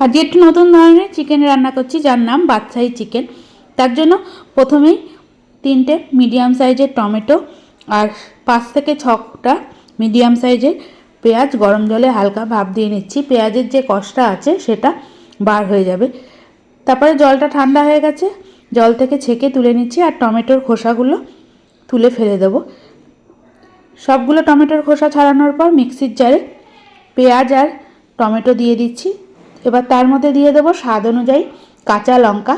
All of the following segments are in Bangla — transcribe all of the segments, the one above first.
আজকে একটু নতুন ধরনের চিকেন রান্না করছি, যার নাম বাদশাহী চিকেন তার জন্য প্রথমেই তিনটে মিডিয়াম সাইজের টমেটো আর পাঁচ থেকে ছটা মিডিয়াম সাইজের পেঁয়াজ গরম জলে হালকা ভাপ দিয়ে নিচ্ছি। পেঁয়াজের যে কষটা আছে, সেটা বার হয়ে যাবে। তারপরে জলটা ঠান্ডা হয়ে গেছে, জল থেকে ছেঁকে তুলে নিচ্ছি আর টমেটোর খোসাগুলো তুলে ফেলে দেবো। সবগুলো টমেটোর খোসা ছাড়ানোর পর মিক্সির জারে পেঁয়াজ আর টমেটো দিয়ে দিচ্ছি। এবার তার মধ্যে দিয়ে দেবো স্বাদ অনুযায়ী কাঁচা লঙ্কা।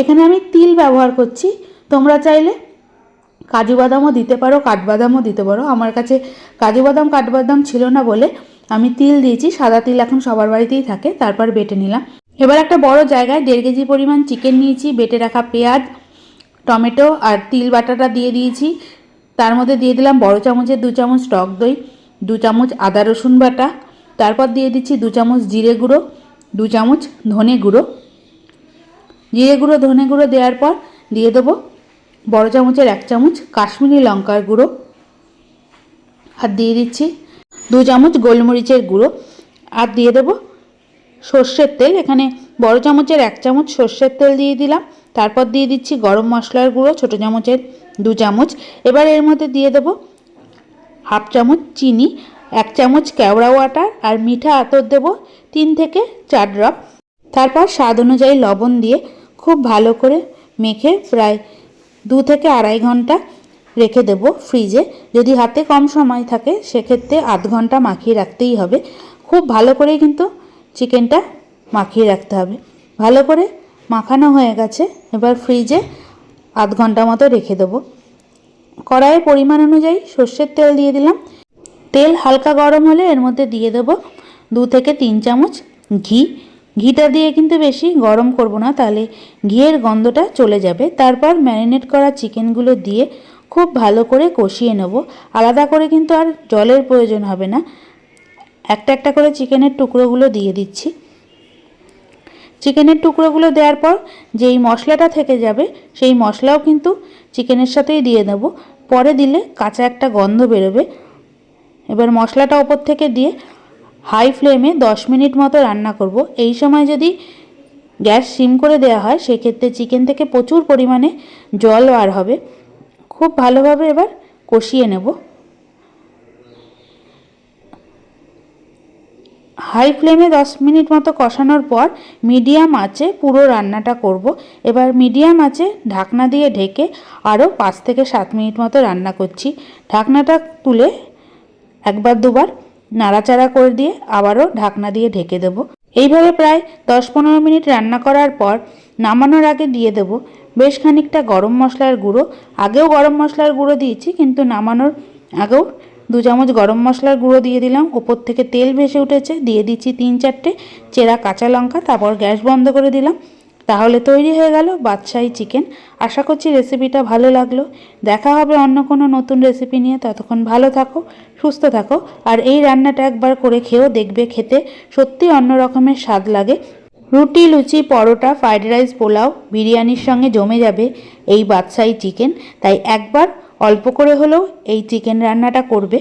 এখানে আমি তিল ব্যবহার করছি। তোমরা চাইলে কাজু বাদামও দিতে পারো, কাঠবাদামও দিতে পারো। আমার কাছে কাজু বাদাম, কাঠবাদাম ছিল না বলে আমি তিল দিয়েছি। সাদা তিল এখন সবার বাড়িতেই থাকে, তারপর বেটে নিলাম। এবার একটা বড় জায়গায় দেড় কেজি পরিমাণ চিকেন নিয়েছি, বেটে রাখা পেঁয়াজ, টমেটো আর তিল বাটাটা দিয়ে দিয়েছি। তার মধ্যে দিয়ে দিলাম বড় চামচের দু চামচ টক দই, দু চামচ আদা রসুন বাটা, তারপর দিয়ে দিচ্ছি দু চামচ জিরে গুঁড়ো দু চামচ ধনে গুঁড়ো। জিরে গুঁড়ো, ধনে গুঁড়ো দেওয়ার পর দিয়ে দেবো বড় চামচের এক চামচ কাশ্মীরি লঙ্কার গুঁড়ো। আর দিয়ে দিচ্ছি দু চামচ গোলমরিচের গুঁড়ো। আর দিয়ে দেবো সর্ষের তেল। এখানে বড় চামচের এক চামচ সর্ষের তেল দিয়ে দিলাম। তারপর দিয়ে দিচ্ছি গরম মশলার গুঁড়ো, ছোটো চামচের দু চামচ। এবার এর মধ্যে দিয়ে দেবো হাফ চামচ চিনি এক চামচ কেওড়া ওয়াটার আর মিঠা আতর দেব তিন থেকে চার ড্রপ তারপর স্বাদ অনুযায়ী লবণ দিয়ে খুব ভালো করে মেখে প্রায় দু থেকে আড়াই ঘণ্টা রেখে দেব ফ্রিজে যদি হাতে কম সময় থাকে, সেক্ষেত্রে আধ ঘণ্টা মাখিয়ে রাখতেই হবে। খুব ভালো করে কিন্তু চিকেনটা মাখিয়ে রাখতে হবে। ভালো করে মাখানো হয়ে গেছে, এবার ফ্রিজে আধ ঘণ্টা মতো রেখে দেবো। কড়াইয়ে পরিমাণ অনুযায়ী সর্ষের তেল দিয়ে দিলাম। তেল হালকা গরম হলে এর মধ্যে দিয়ে দেবো দু থেকে তিন চামচ ঘি। ঘিটা দিয়ে কিন্তু বেশি গরম করব না, তাহলে ঘিয়ের গন্ধটা চলে যাবে। তারপর ম্যারিনেট করা চিকেনগুলো দিয়ে খুব ভালো করে কষিয়ে নেব। আলাদা করে কিন্তু আর জলের প্রয়োজন হবে না। একটা একটা করে চিকেনের টুকরোগুলো দিয়ে দিচ্ছি। চিকেনের টুকরোগুলো দেওয়ার পর যেই মশলাটা থেকে যাবে, সেই মশলাও কিন্তু চিকেনের সাথেই দিয়ে দেবো। পরে দিলে কাঁচা একটা গন্ধ বেরোবে। এবার মশলাটা ওপর থেকে দিয়ে হাই ফ্লেমে দশ মিনিট মতো রান্না করব। এই সময় যদি গ্যাস সিম করে দেওয়া হয়, সেক্ষেত্রে চিকেন থেকে প্রচুর পরিমাণে জল বার হবে। খুব ভালোভাবে এবার কষিয়ে নেব। হাই ফ্লেমে দশ মিনিট মতো কষানোর পর মিডিয়াম আঁচে পুরো রান্নাটা করব। এবার মিডিয়াম আঁচে ঢাকনা দিয়ে ঢেকে আরও পাঁচ থেকে সাত মিনিট মতো রান্না করছি। ঢাকনাটা তুলে একবার দুবার নাড়াচাড়া করে দিয়ে আবারও ঢাকনা দিয়ে ঢেকে দেব। এইভাবে প্রায় দশ পনেরো মিনিট রান্না করার পর নামানোর আগে দিয়ে দেব বেশ খানিকটা গরম মশলার গুঁড়ো। আগেও গরম মশলার গুঁড়ো দিয়েছি, কিন্তু নামানোর আগেও দু চামচ গরম মশলার গুঁড়ো দিয়ে দিলাম। ওপর থেকে তেল ভেসে উঠেছে, দিয়ে দিচ্ছি তিন চারটে চেরা কাঁচা লঙ্কা, তারপর গ্যাস বন্ধ করে দিলাম। তাহলে তৈরি হয়ে গেল বাদশাহী চিকেন। আশা করছি রেসিপিটা ভালো লাগল। দেখা হবে অন্য কোনো নতুন রেসিপি নিয়ে। ততক্ষণ ভালো থাকো, সুস্থ থাকো। আর এই রান্নাটা একবার করে খেয়েও দেখবে খেতে। সত্যি অন্য রকমের স্বাদ লাগে। রুটি, লুচি, পরোটা ফ্রাইড রাইস পোলাও, বিরিয়ানির সঙ্গে জমে যাবে এই বাদশাহী চিকেন। তাই একবার অল্প করে হলেও এই চিকেন রান্নাটা করবে।